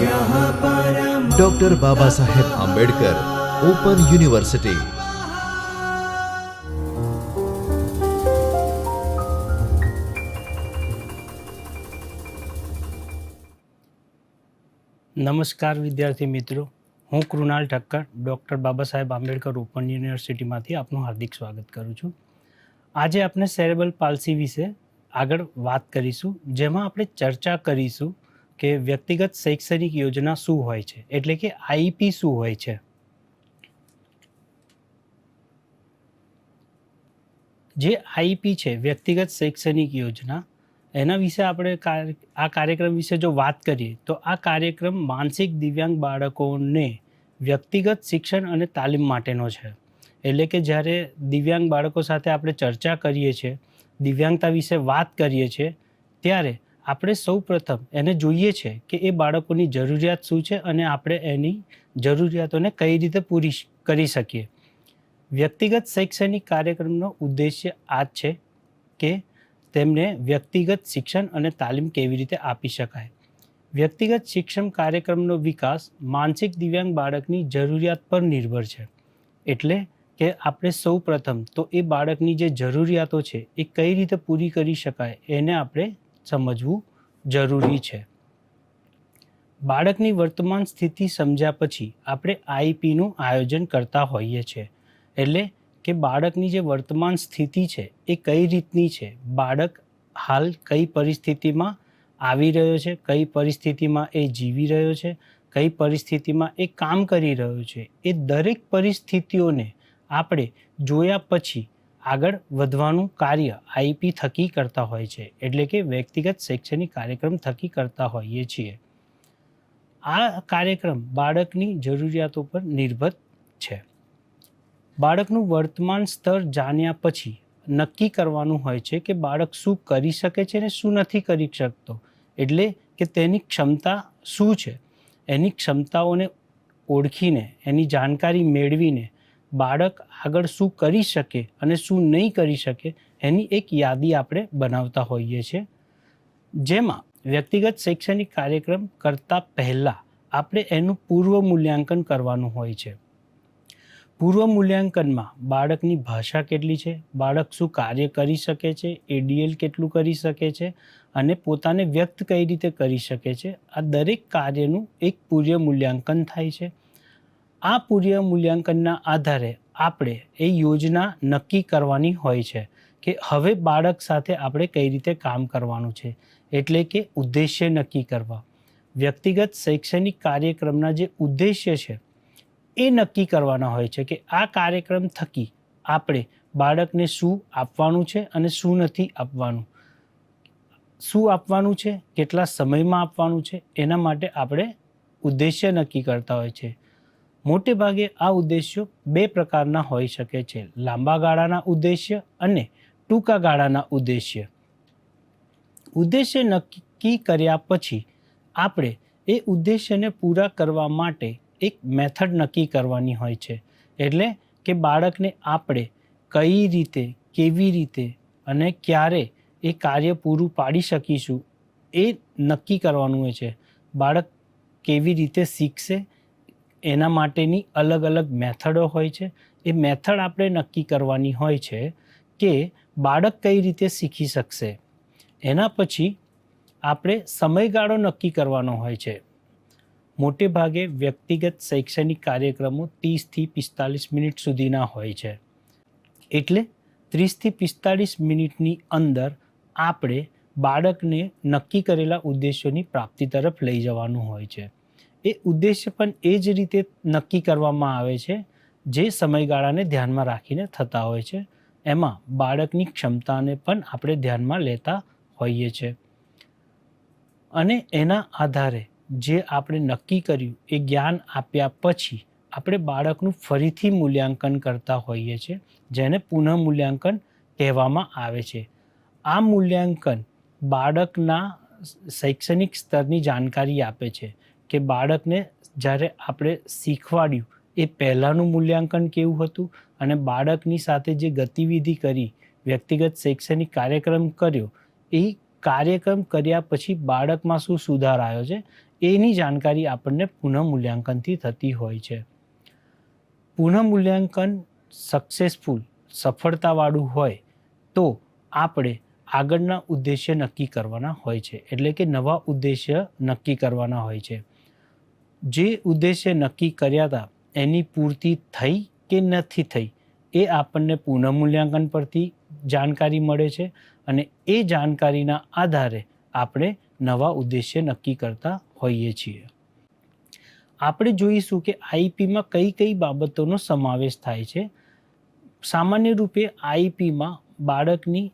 Doctor Baba Saheb Ambedkar open university નમસ્કાર વિદ્યાર્થી મિત્રો. હું કૃણાલ ઠક્કર ડૉક્ટર બાબા સાહેબ આંબેડકર ઓપન યુનિવર્સિટીમાંથી આપનું હાર્દિક સ્વાગત કરું છું. આજે આપણે સેરેબલ પાલસી વિશે આગળ વાત કરીશું, જેમાં આપણે ચર્ચા કરીશું કે વ્યક્તિગત શૈક્ષણિક યોજના શું હોય છે? એટલે કે આઈપી શું હોય છે? જે આઈપી છે, વ્યક્તિગત શૈક્ષણિક યોજના, એના વિશે આપણે આ કાર્યક્રમ વિશે જો વાત કરીએ, તો આ કાર્યક્રમ માનસિક દિવ્યાંગ બાળકોને વ્યક્તિગત શિક્ષણ અને તાલીમ માટેનો છે. એટલે કે જ્યારે દિવ્યાંગ બાળકો સાથે આપણે ચર્ચા કરીએ છીએ, દિવ્યાંગતા વિશે વાત કરીએ છીએ, ત્યારે આપણે સૌ પ્રથમ એને જોઈએ છે કે એ બાળકોની જરૂરિયાત શું છે અને આપણે એની જરૂરિયાતોને કઈ રીતે પૂરી કરી શકીએ. વ્યક્તિગત શૈક્ષણિક કાર્યક્રમનો ઉદ્દેશ્ય આ જ છે કે તેમને વ્યક્તિગત શિક્ષણ અને તાલીમ કેવી રીતે આપી શકાય. વ્યક્તિગત શિક્ષણ કાર્યક્રમનો વિકાસ માનસિક દિવ્યાંગ બાળકની જરૂરિયાત પર નિર્ભર છે. એટલે કે આપણે સૌ પ્રથમ તો એ બાળકની જે જરૂરિયાતો છે એ કઈ રીતે પૂરી કરી શકાય એને આપણે સમજવું જરૂરી છે. બાળકની વર્તમાન સ્થિતિ સમજ્યા પછી આપણે આઈપીનું આયોજન કરતા હોઈએ છીએ. એટલે કે બાળકની જે વર્તમાન સ્થિતિ છે એ કઈ રીતની છે? બાળક હાલ કઈ પરિસ્થિતિમાં આવી રહ્યો છે? કઈ પરિસ્થિતિમાં એ જીવી રહ્યો છે? કઈ પરિસ્થિતિમાં એ કામ કરી રહ્યો છે? એ દરેક પરિસ્થિતિઓને આપણે જોયા પછી આગળ વધવાનું કાર્ય આઈપી થકી કરતા હોય છે, એટલે કે વ્યક્તિગત શૈક્ષણિક કાર્યક્રમ થકી કરતા હોઈએ છીએ. આ કાર્યક્રમ બાળકની જરૂરિયાતો પર નિર્ભર છે. બાળકનું વર્તમાન સ્તર જાણ્યા પછી નક્કી કરવાનું હોય છે કે બાળક શું કરી શકે છે અને શું નથી કરી શકતો, એટલે કે તેની ક્ષમતા શું છે. એની ક્ષમતાઓને ઓળખીને, એની જાણકારી મેળવીને બાળક આગળ શું કરી શકે અને શું નહીં કરી શકે એની એક યાદી આપણે બનાવતા હોઈએ છીએ. જેમાં વ્યક્તિગત શૈક્ષણિક કાર્યક્રમ કરતાં પહેલાં આપણે એનું પૂર્વ મૂલ્યાંકન કરવાનું હોય છે. પૂર્વ મૂલ્યાંકનમાં બાળકની ભાષા કેટલી છે, બાળક શું કાર્ય કરી શકે છે એડીએલ કેટલું કરી શકે છે અને પોતાને વ્યક્ત કઈ રીતે કરી શકે છે, આ દરેક કાર્યનું એક પૂર્વ મૂલ્યાંકન થાય છે. આ પૂર્ય મૂલ્યાંકનના આધારે આપણે એ યોજના નક્કી કરવાની હોય છે કે હવે બાળક સાથે આપણે કઈ રીતે કામ કરવાનું છે. એટલે કે ઉદ્દેશ્ય નક્કી કરવા. વ્યક્તિગત શૈક્ષણિક કાર્યક્રમના જે ઉદ્દેશ્ય છે, એ નક્કી કરવાના હોય છે કે આ કાર્યક્રમ થકી આપણે બાળકને શું આપવાનું છે અને શું નથી આપવાનું. શું આપવાનું છે, કેટલા સમયમાં આપવાનું છે, એના માટે આપણે ઉદ્દેશ્ય નક્કી કરતા હોય છે. મોટે ભાગે આ ઉદ્દેશ્યો બે પ્રકારના હોઈ શકે છે. લાંબા ગાળાના ઉદ્દેશ્ય અને ટૂંકા ગાળાના ઉદ્દેશ્ય. ઉદ્દેશ્ય નક્કી કર્યા પછી આપણે એ ઉદ્દેશ્યને પૂરા કરવા માટે એક મેથડ નક્કી કરવાની હોય છે. એટલે કે બાળકને આપણે કઈ રીતે, કેવી રીતે અને ક્યારે એ કાર્ય પૂરું પાડી શકીશું એ નક્કી કરવાનું હોય છે. બાળક કેવી રીતે શીખશે એના માટેની અલગ અલગ મેથડો હોય છે. એ મેથડ આપણે નક્કી કરવાની હોય છે કે બાળક કઈ રીતે શીખી શકશે. એના પછી આપણે સમયગાળો નક્કી કરવાનો હોય છે. મોટે ભાગે વ્યક્તિગત શૈક્ષણિક કાર્યક્રમો ત્રીસથી પિસ્તાલીસ મિનિટ સુધીના હોય છે. એટલે ત્રીસથી પિસ્તાળીસ મિનિટની અંદર આપણે બાળકને નક્કી કરેલા ઉદ્દેશ્યોની પ્રાપ્તિ તરફ લઈ જવાનું હોય છે. એ ઉદ્દેશ્ય પણ એ જ રીતે નક્કી કરવામાં આવે છે, જે સમયગાળાને ધ્યાનમાં રાખીને થતા હોય છે. એમાં બાળકની ક્ષમતાને પણ આપણે ધ્યાનમાં લેતા હોઈએ છીએ અને એના આધારે જે આપણે નક્કી કર્યું એ જ્ઞાન આપ્યા પછી આપણે બાળકનું ફરીથી મૂલ્યાંકન કરતા હોઈએ છીએ જેને પુનઃ મૂલ્યાંકન કહેવામાં આવે છે. આ મૂલ્યાંકન બાળકના શૈક્ષણિક સ્તરની જાણકારી આપે છે. કે બાળકને જ્યારે આપણે શીખવાડ્યું, એ પહેલાંનું મૂલ્યાંકન કેવું હતું? અને બાળકની સાથે જે ગતિવિધિ કરી, વ્યક્તિગત શૈક્ષણિક કાર્યક્રમ કર્યો, એ કાર્યક્રમ કર્યા પછી બાળકમાં શું સુધાર આવ્યો છે? એની જાણકારી આપણને પુનઃમૂલ્યાંકનથી થતી હોય છે. પુનઃમૂલ્યાંકન સક્સેસફુલ સફળતાવાળું હોય, તો આપણે આગળના ઉદ્દેશ્ય નક્કી કરવાના હોય છે. એટલે કે નવા ઉદ્દેશ્ય નક્કી કરવાના હોય છે. જે ઉદ્દેશ્ય નક્કી કર્યા હતા, એની પૂર્તિ થઈ કે નથી થઈ, એ આપણને પુનઃમૂલ્યાંકન પરથી જાણકારી મળે છે અને એ જાણકારીના આધારે આપણે નવા ઉદ્દેશ્ય નક્કી કરતા હોઈએ છીએ. આપણે જોઈશું કે આઈપીમાં કઈ કઈ બાબતોનો સમાવેશ થાય છે. સામાન્ય રૂપે આઈપીમાં બાળકની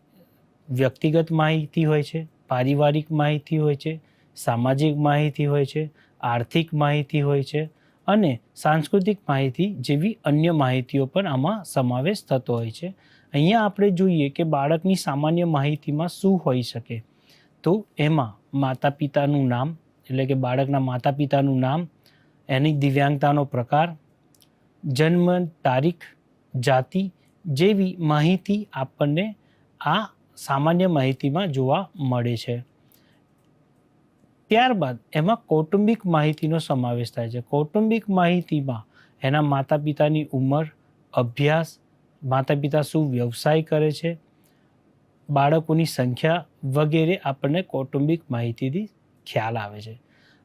વ્યક્તિગત માહિતી હોય છે, પારિવારિક માહિતી હોય છે, સામાજિક માહિતી હોય છે આર્થિક માહિતી હોય છે અને સાંસ્કૃતિક માહિતી જેવી અન્ય માહિતીઓ પણ આમાં સમાવેશ થતો હોય છે. અહીંયા આપણે જોઈએ કે બાળકની સામાન્ય માહિતીમાં શું હોઈ શકે. તો એમાં માતા પિતાનું નામ, એટલે કે બાળકના માતા પિતાનું નામ, એની દિવ્યાંગતાનો પ્રકાર, જન્મ તારીખ, જાતિ જેવી માહિતી આપણને આ સામાન્ય માહિતીમાં જોવા મળે છે. ત્યારબાદ એમાં કૌટુંબિક માહિતીનો સમાવેશ થાય છે. કૌટુંબિક માહિતીમાં એના માતા પિતાની ઉંમર, અભ્યાસ માતા પિતા શું વ્યવસાય કરે છે, બાળકોની સંખ્યા વગેરે આપણને કૌટુંબિક માહિતીથી ખ્યાલ આવે છે.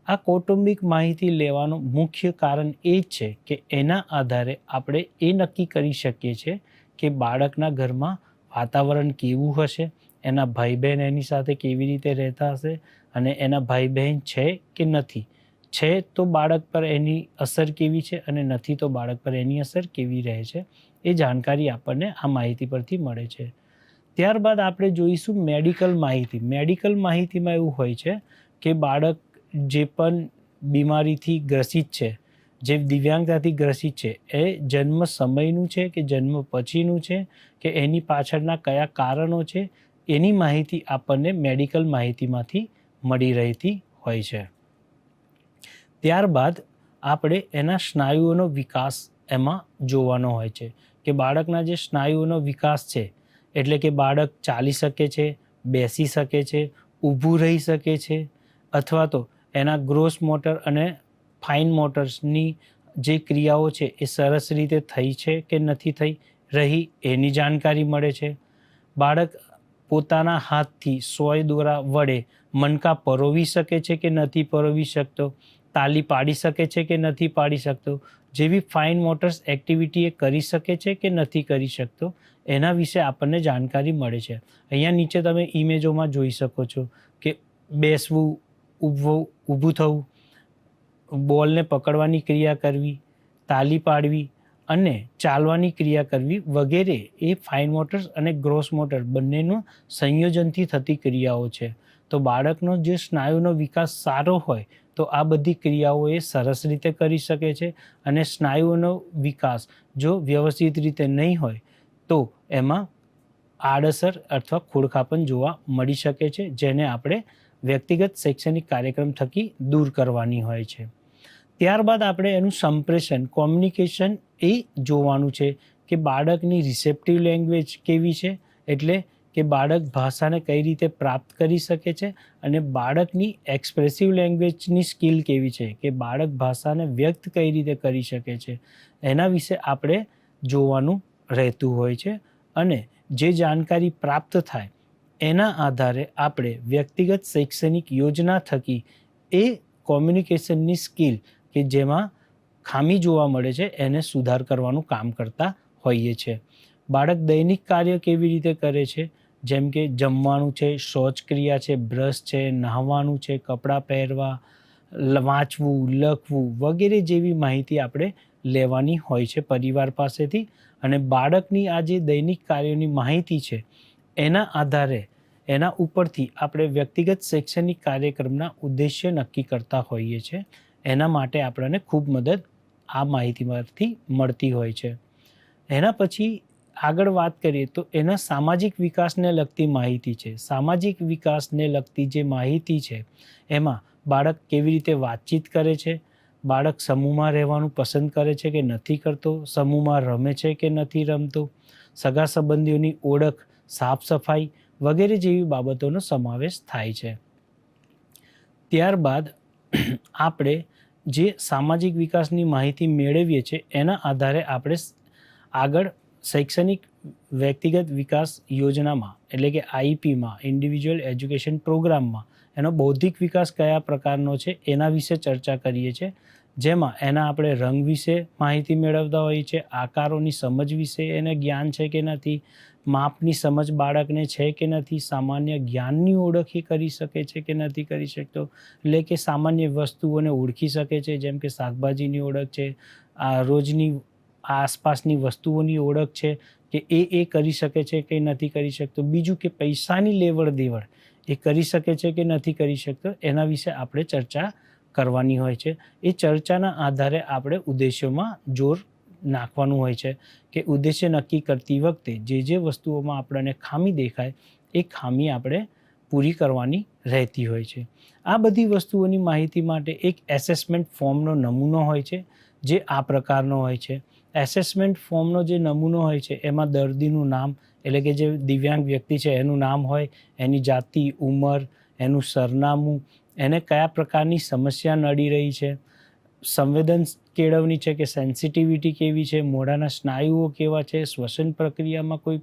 આ કૌટુંબિક માહિતી લેવાનું મુખ્ય કારણ એ જ છે કે એના આધારે આપણે એ નક્કી કરી શકીએ છીએ કે બાળકના ઘરમાં વાતાવરણ કેવું હશે, એના ભાઈ બહેન એની સાથે કેવી રીતે રહેતા હશે અને એના ભાઈ બહેન છે કે નથી? છે તો બાળક પર એની અસર કેવી છે અને નથી તો બાળક પર એની અસર કેવી રહે છે? એ જાણકારી આપણને આ માહિતી પરથી મળે છે. ત્યારબાદ આપણે જોઈશું મેડિકલ માહિતી. મેડિકલ માહિતીમાં એવું હોય છે કે બાળક જે પણ બીમારીથી ગ્રસિત છે, જે દિવ્યાંગતાથી ગ્રસિત છે, એ જન્મ સમયનું છે કે જન્મ પછીનું છે કે એની પાછળના કયા કારણો છે, એની માહિતી આપણને મેડિકલ માહિતીમાંથી મળી રહેતી હોય છે. ત્યારબાદ આપણે એના સ્નાયુઓનો વિકાસ એમાં જોવાનો હોય છે કે બાળકના જે સ્નાયુઓનો વિકાસ છે, એટલે કે બાળક ચાલી શકે છે, બેસી શકે છે, ઊભું રહી શકે છે, અથવા તો એના ગ્રોસ મોટર અને ફાઇન મોટર્સની જે ક્રિયાઓ છે એ સરસ રીતે થઈ છે કે નથી થઈ, રહી એની જાણકારી મળે છે. બાળક પોતાના હાથથી સોય દોરા વડે મણકા પરોવી શકે છે કે નથી પરોવી શકતો? તાલી પાડી શકે છે કે નથી પાડી શકતો? જેવી ફાઇન મોટર્સ એક્ટિવિટી એ કરી શકે છે કે નથી કરી શકતો? એના વિશે આપણને જાણકારી મળે છે. અહીંયા નીચે તમે ઇમેજોમાં જોઈ શકો છો કે બેસવું ઊભવું ઊભું થવું, બોલને પકડવાની ક્રિયા કરવી, તાલી પાડવી અને ચાલવાની ક્રિયા કરવી વગેરે એ ફાઇન મોટર્સ અને ગ્રોસ મોટર બંનેનું સંયોજનથી થતી ક્રિયાઓ છે. તો બાળકનો જે સ્નાયુનો વિકાસ સારો હોય, તો આ બધી ક્રિયાઓ એ સરસ રીતે કરી શકે છે અને સ્નાયુઓનો વિકાસ જો વ્યવસ્થિત રીતે નહીં હોય, તો એમાં આડઅસર અથવા ખોડખાપણ જોવા મળી શકે છે, જેને આપણે વ્યક્તિગત શૈક્ષણિક કાર્યક્રમ થકી દૂર કરવાની હોય છે. ત્યારબાદ આપણે એનું સંપ્રેષણ, કોમ્યુનિકેશન એ જોવાનું છે કે બાળકની રિસેપ્ટિવ લેંગ્વેજ કેવી છે, એટલે કે બાળક ભાષાને કઈ રીતે પ્રાપ્ત કરી શકે છે અને બાળકની એક્સપ્રેસિવ લેંગ્વેજની સ્કિલ કેવી છે? કે બાળક ભાષાને વ્યક્ત કઈ રીતે કરી શકે છે? એના વિશે આપણે જોવાનું રહેતું હોય છે અને જે જાણકારી પ્રાપ્ત થાય એના આધારે આપણે વ્યક્તિગત શૈક્ષણિક યોજના થકી એ કોમ્યુનિકેશનની સ્કિલ કે જેમાં ખામી જોવા મળે છે એને સુધાર કરવાનું કામ કરતા હોઈએ છીએ બાળક દૈનિક કાર્ય કેવી રીતે કરે છે? જેમ કે જમવાનું છે, શૌચક્રિયા છે, બ્રશ છે, નહાવાનું છે, કપડાં પહેરવા વાંચવું, લખવું વગેરે જેવી માહિતી આપણે લેવાની હોય છે પરિવાર પાસેથી. અને બાળકની આ જે દૈનિક કાર્યોની માહિતી છે, એના આધારે, એના ઉપરથી આપણે વ્યક્તિગત શૈક્ષણિક કાર્યક્રમના ઉદ્દેશ્ય નક્કી કરતા હોઈએ છીએ એના માટે આપણને ખૂબ મદદ આ માહિતીમાંથી મળતી હોય છે. એના પછી આગળ વાત કરીએ તો એના સામાજિક વિકાસને લગતી માહિતી છે. સામાજિક વિકાસને લગતી જે માહિતી છે, એમાં બાળક કેવી રીતે વાતચીત કરે છે? બાળક સમૂહમાં રહેવાનું પસંદ કરે છે કે નથી કરતો? સમૂહમાં રમે છે કે નથી રમતો? સગા સંબંધીઓની ઓળખ, સાફ સફાઈ વગેરે જેવી બાબતોનો સમાવેશ થાય છે. ત્યારબાદ આપણે જે સામાજિક વિકાસની માહિતી મેળવીએ છીએ, એના આધારે આપણે આગળ શૈક્ષણિક વ્યક્તિગત વિકાસ યોજનામાં, એટલે કે આઈપીમાં ઇન્ડિવિજ્યુઅલ એજ્યુકેશન પ્રોગ્રામમાં એનો બૌદ્ધિક વિકાસ કયા પ્રકારનો છે એના વિશે ચર્ચા કરીએ છીએ. જેમાં એના આપણે રંગ વિશે માહિતી મેળવતા હોઈએ છીએ, આકારોની સમજ વિશે એને જ્ઞાન છે કે નથી, માપની સમજ બાળકને છે કે નથી, સામાન્ય જ્ઞાનની ઓળખ એ કરી શકે છે કે નથી કરી શકતો, એટલે કે સામાન્ય વસ્તુઓને ઓળખી શકે છે, જેમ કે શાકભાજીની ઓળખ છે, આ રોજની આસપાસની વસ્તુઓની ઓળખ છે કે એ એ કરી શકે છે કે નથી કરી શકતો. બીજું કે પૈસાની લેવડ દેવડ એ કરી શકે છે કે નથી કરી શકતો, એના વિશે આપણે ચર્ચા કરવાની હોય છે. એ ચર્ચાના આધારે આપણે ઉદ્દેશ્યોમાં જોર નાખવાનું હોય છે કે ઉદ્દેશ્ય નક્કી કરતી વખતે જે જે વસ્તુઓમાં આપણને ખામી દેખાય, એ ખામી આપણે પૂરી કરવાની રહેતી હોય છે. આ બધી વસ્તુઓની માહિતી માટે એક એસેસમેન્ટ ફોર્મનો નમૂનો હોય છે જે આ પ્રકારનો હોય છે. એસેસમેન્ટ ફોર્મનો જે નમૂનો હોય છે, એમાં દર્દીનું નામ, એટલે કે જે દિવ્યાંગ વ્યક્તિ છે, એનું નામ હોય, એની જાતિ, ઉંમર, એનું સરનામું, એને કયા પ્રકારની સમસ્યા નડી રહી છે, સંવેદન કેળવણી છે કે સેન્સિટિવિટી કેવી છે, મોઢાના સ્નાયુઓ કેવા છે, શ્વસન પ્રક્રિયામાં કોઈ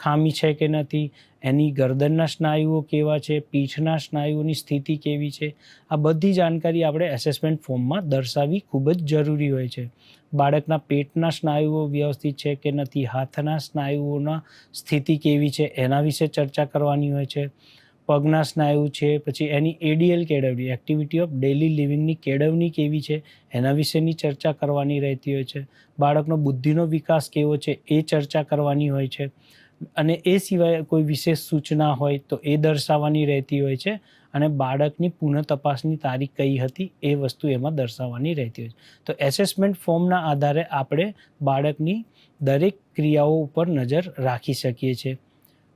ખામી છે કે નથી? એની ગરદનના સ્નાયુઓ કેવા છે? પીઠના સ્નાયુઓની સ્થિતિ કેવી છે? આ બધી જાણકારી આપણે એસેસમેન્ટ ફોર્મમાં દર્શાવવી ખૂબ જ જરૂરી હોય છે. બાળકના પેટના સ્નાયુઓ વ્યવસ્થિત છે કે નથી? હાથના સ્નાયુઓના સ્થિતિ કેવી છે? એના વિશે ચર્ચા કરવાની હોય છે. પગના સ્નાયુ છે, પછી એની એડીએલ કેળવણી એક્ટિવિટી ઓફ ડેલી લિવિંગની કેળવણી કેવી છે? એના વિશેની ચર્ચા કરવાની રહેતી હોય છે. બાળકનો બુદ્ધિનો વિકાસ કેવો છે? એ ચર્ચા કરવાની હોય છે. અને એ સિવાય કોઈ વિશેષ સૂચના હોય તો એ દર્શાવવાની રહેતી હોય છે. અને બાળકની પુનઃ તપાસની તારીખ કઈ હતી એ વસ્તુ એમાં દર્શાવવાની રહેતી હોય છે. તો એસેસમેન્ટ ફોર્મના આધારે આપણે બાળકની દરેક ક્રિયાઓ ઉપર નજર રાખી શકીએ છીએ.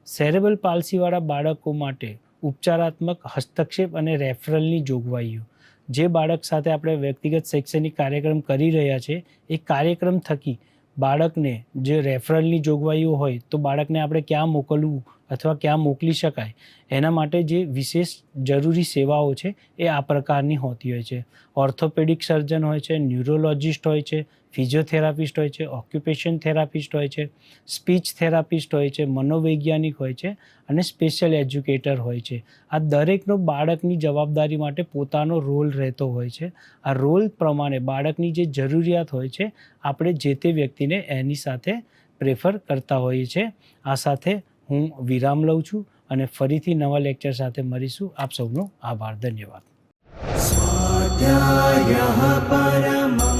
સેરેબલ પાલસીવાળા બાળકો માટે ઉપચારાત્મક હસ્તક્ષેપ અને રેફરલની જોગવાઈઓ. જે બાળક સાથે આપણે વ્યક્તિગત શૈક્ષણિક કાર્યક્રમ કરી રહ્યા છે, એ કાર્યક્રમ થકી બાળકને જે રેફરલની જોગવાઈઓ હોય તો બાળકને આપણે ક્યાં મોકલવું? અથવા ક્યાં મોકલી શકાય, એના માટે જે વિશેષ જરૂરી સેવાઓ છે, એ આ પ્રકારની હોતી હોય છે. ઓર્થોપેડિક સર્જન હોય છે, ન્યુરોલોજિસ્ટ હોય છે, ફિઝિયોથેરાપિસ્ટ હોય છે, ઓક્યુપેશન થેરાપિસ્ટ હોય છે, સ્પીચ થેરાપિસ્ટ હોય છે, મનોવૈજ્ઞાનિક હોય છે અને સ્પેશિયલ એજ્યુકેટર હોય છે. આ દરેકનો બાળકની જવાબદારી માટે પોતાનો રોલ રહેતો હોય છે. આ રોલ પ્રમાણે બાળકની જે જરૂરિયાત હોય છે, આપણે જે તે વ્યક્તિને એની સાથે પ્રેફર કરતા હોઈએ છીએ, આ સાથે હું વિરામ લઉં છું અને ફરીથી નવા લેક્ચર સાથે મળીશું. આપ સૌનો આભાર. ધન્યવાદ. પરમા